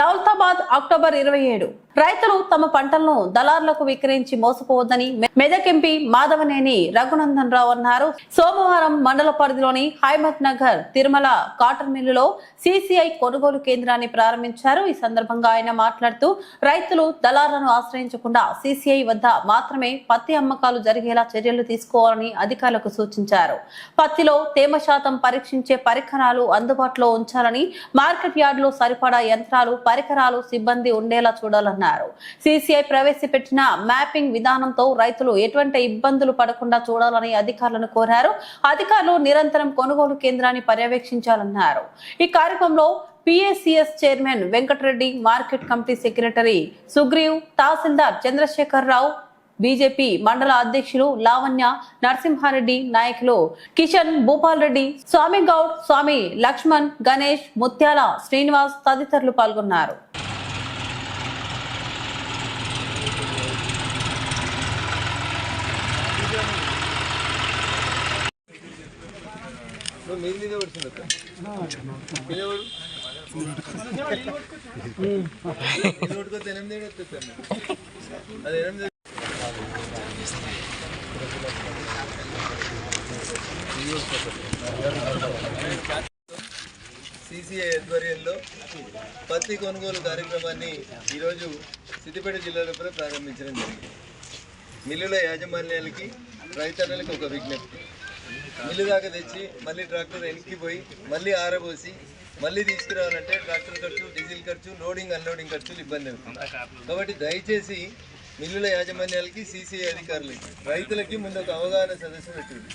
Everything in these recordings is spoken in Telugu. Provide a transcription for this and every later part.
Daulatabad October ఇరవై ఏడు. రైతులు తమ పంటలను దళారులకు విక్రయించి మోసపోవద్దని మెదక్ ఎంపీ మాధవనేని రఘునందన్ రావు అన్నారు. సోమవారం మండల పరిధిలోని హైమత్ నగర్ తిరుమల కాటన్ మిల్లులో సిసిఐ కొనుగోలు కేంద్రాన్ని ప్రారంభించారు. ఈ సందర్భంగా ఆయన మాట్లాడుతూ రైతులు దళారులను ఆశ్రయించకుండా సిసిఐ వద్ద మాత్రమే పత్తి అమ్మకాలు జరిగేలా చర్యలు తీసుకోవాలని అధికారులకు సూచించారు. పత్తిలో తేమ శాతం పరీక్షించే పరికరాలు అందుబాటులో ఉంచాలని మార్కెట్ యార్డులో సరిపడా యంత్రాలు పరికరాలు సిబ్బంది ఉండేలా చూడాలన్నారు. సిసిఐ ప్రవేశపెట్టిన మ్యాపింగ్ విధానంతో రైతులు ఎటువంటి ఇబ్బందులు పడకుండా చూడాలని అధికారులను కోరారు. అధికారులు నిరంతరం కొనుగోలు కేంద్రాన్ని పర్యవేక్షించాలన్నారు. ఈ కార్యక్రమంలో PSCS chairman Venkatareddy market committee secretary Sugriv tahsildar Chandrashekar Rao BJP మండల అధ్యక్షులు లావణ్య నరసింహారెడ్డి నాయకులు కిషన్ భూపాల్ రెడ్డి స్వామి గౌడ్ స్వామి లక్ష్మణ్ గణేష్ ముత్యాల శ్రీనివాస్ తదితరులు పాల్గొన్నారు. ఎనిమిది సిసిఐ ఆధ్వర్యంలో పత్తి కొనుగోలు కార్యక్రమాన్ని ఈరోజు సిద్దిపేట జిల్లాలో కూడా ప్రారంభించడం జరిగింది. మిల్లుల యాజమాన్యాలకి రైతన్నలకి ఒక విజ్ఞప్తి. మిల్లు దాకా తెచ్చి మళ్ళీ ట్రాక్టర్ వెనక్కి పోయి మళ్ళీ ఆరబోసి మళ్ళీ తీసుకురావాలంటే ట్రాక్టర్ ఖర్చు డీజిల్ ఖర్చు లోడింగ్ అన్లోడింగ్ ఖర్చులు ఇబ్బంది అవుతుంది. కాబట్టి దయచేసి మిల్లుల యాజమాన్యాలకి సీసీఐ అధికారులకి రైతులకి ముందు ఒక అవగాహన సదస్సు పెట్టింది.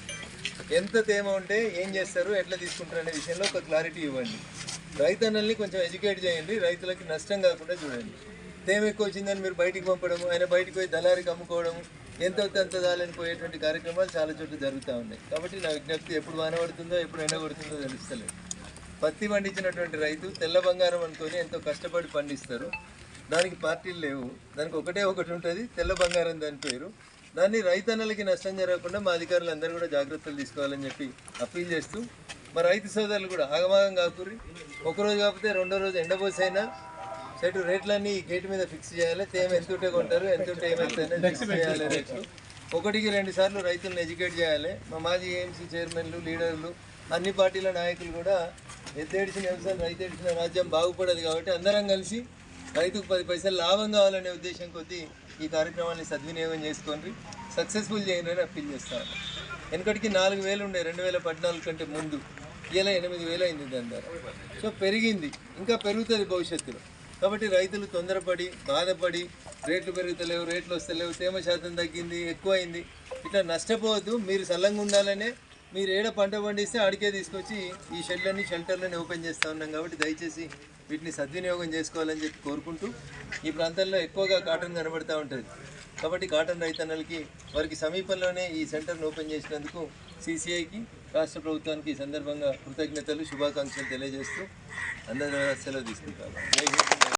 ఎంత తేమ ఉంటే ఏం చేస్తారు ఎట్లా తీసుకుంటారు అనే విషయంలో ఒక క్లారిటీ ఇవ్వండి. రైతన్నల్ని కొంచెం ఎడ్యుకేట్ చేయండి రైతులకి నష్టం కాకుండా చూడండి. తేమ ఎక్కువ వచ్చిందని మీరు బయటికి పంపడం ఆయన బయటికి పోయి దళారికి అమ్ముకోవడం ఎంత వస్తే అంత దాలని పోయేటువంటి కార్యక్రమాలు చాలా చోట్ల జరుగుతూ ఉన్నాయి. కాబట్టి నా విజ్ఞప్తి ఎప్పుడు వాన పడుతుందో ఎప్పుడు ఎండ పడుతుందో తెలుస్తలేదు. పత్తి పండించినటువంటి రైతు తెల్ల బంగారం అనుకొని ఎంతో కష్టపడి పండిస్తారు. దానికి పార్టీలు లేవు. దానికి ఒకటే ఒకటి ఉంటుంది తెల్ల బంగారం దాని పేరు. దాన్ని రైతన్నలకి నష్టం జరగకుండా మా అధికారులు అందరూ కూడా జాగ్రత్తలు తీసుకోవాలని చెప్పి అప్పీల్ చేస్తూ మా రైతు సోదరులు కూడా ఆగమాగం కాకూరి ఒకరోజు కాకపోతే రెండో రోజు ఎండబోసైనా సెట్ రేట్లన్నీ ఈ గేట్ మీద ఫిక్స్ చేయాలి. తేమ ఎంత ఉంటే కొంటారు ఎంత ఉంటే ఏమైతే ఫిక్స్ చేయాలి రేట్లు. ఒకటికి రెండు సార్లు రైతులను ఎడ్యుకేట్ చేయాలి. మా మాజీ ఏఎంసీ చైర్మన్లు లీడర్లు అన్ని పార్టీల నాయకులు కూడా ఎత్తేడిచిన వ్యవసాయం రైతు ఏడిచిన రాజ్యం బాగుపడదు కాబట్టి అందరం కలిసి రైతుకు పది పైసలు లాభం కావాలనే ఉద్దేశం కొద్దీ ఈ కార్యక్రమాన్ని సద్వినియోగం చేసుకోండి. సక్సెస్ఫుల్ చేయండి అని అప్పీల్ చేస్తాను వెనకటికి నాలుగు వేలు ఉండే రెండు వేల పద్నాలుగు కంటే ముందు ఇలా ఎనిమిది వేలు అయింది దాని ధర. సో పెరిగింది. ఇంకా పెరుగుతుంది భవిష్యత్తులో. కాబట్టి రైతులు తొందరపడి బాధపడి రేట్లు పెరుగుతలేవు రేట్లు వస్తలేవు తేమ శాతం తగ్గింది ఎక్కువైంది. ఇట్లా నష్టపోవద్దు. మీరు సల్లంగా ఉండాలనే మీరు ఏడ పంట పండిస్తే అడికే తీసుకొచ్చి ఈ షెడ్లన్నీ షెల్టర్లని ఓపెన్ చేస్తూ ఉన్నాం కాబట్టి దయచేసి వీటిని సద్వినియోగం చేసుకోవాలని చెప్పి కోరుకుంటూ ఈ ప్రాంతాల్లో ఎక్కువగా కాటన్ కనబడుతూ ఉంటుంది. కాబట్టి కాటన్ రైతన్నలకి వారికి సమీపంలోనే ఈ సెంటర్ను ఓపెన్ చేసినందుకు సీసీఐకి రాష్ట్ర ప్రభుత్వానికి ఈ సందర్భంగా కృతజ్ఞతలు శుభాకాంక్షలు తెలియజేస్తూ అందరి సెలవు తీసుకుంటాను.